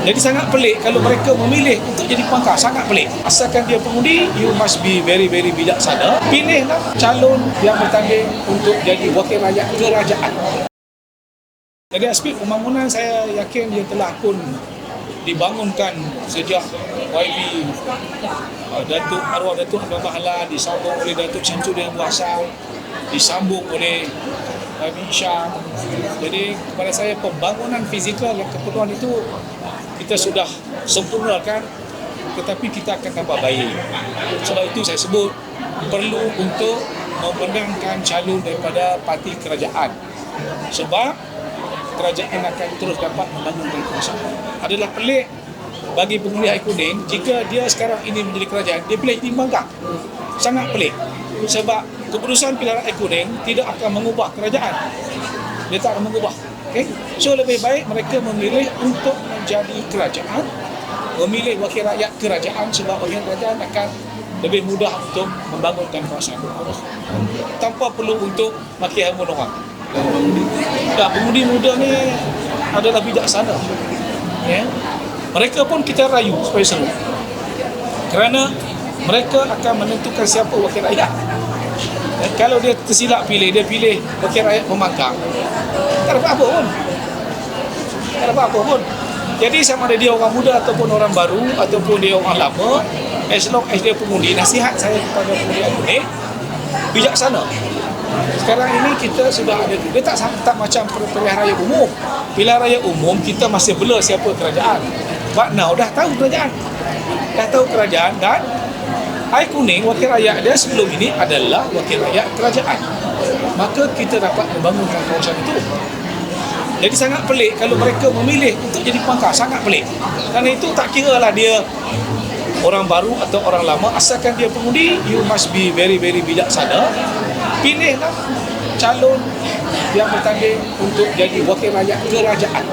Jadi sangat pelik kalau mereka memilih untuk jadi pangkal. Sangat pelik. Asalkan dia pengundi, you must be very very bijaksana. Pilihlah calon yang bertanding untuk jadi wakil rakyat kerajaan. Dari aspek pembangunan saya yakin dia telah pun dibangunkan sejak YB uh, Datuk arwah Datuk Abang Bahala disambung oleh Datuk Syamsuddin Abu Hassan disambung oleh YB Syam jadi kepada saya pembangunan fizikal dan keperluan itu kita sudah sempurnakan tetapi kita akan tambah baik sebab itu saya sebut perlu untuk memenangkan calon daripada parti kerajaan sebab kerajaan akan terus dapat membangunkan kawasan. Adalah pelik bagi pengundi air kuning jika dia sekarang ini menjadi kerajaan, dia jadi bangka. Sangat pelik. Sebab keputusan pilihan air kuning tidak akan mengubah kerajaan. Dia tak akan mengubah. Okay? So lebih baik mereka memilih untuk menjadi kerajaan, memilih wakil rakyat kerajaan sebab wakil kerajaan akan lebih mudah untuk membangunkan kawasan. Tanpa perlu untuk maki hamun orang. Ya, pemudi muda ni adalah bijaksana. Ya. Mereka pun kita rayu supaya seru. Kerana mereka akan menentukan siapa wakil rakyat. Kalau dia tersilap pilih, dia pilih wakil rakyat pemangkang. Tak dapat apa pun. Tak dapat apa pun. Jadi sama ada dia orang muda ataupun orang baru ataupun dia orang lama, as long as dia pengundi, nasihat saya kepada pengundi ini, bijaksana. Sekarang ini kita sudah ada dia tak tak macam pilihan raya umum. Pilihan raya umum kita masih bela siapa kerajaan. But now dah tahu kerajaan. Dah tahu kerajaan dan Air Kuning wakil rakyat dia sebelum ini adalah wakil rakyat kerajaan. Maka kita dapat membangunkan kawasan itu. Jadi sangat pelik kalau mereka memilih untuk jadi pangkal. Sangat pelik. Kerana itu tak kira lah dia orang baru atau orang lama. Asalkan dia pengundi, you must be very very bijaksana pilihlah calon yang bertanding untuk jadi wakil rakyat kerajaan.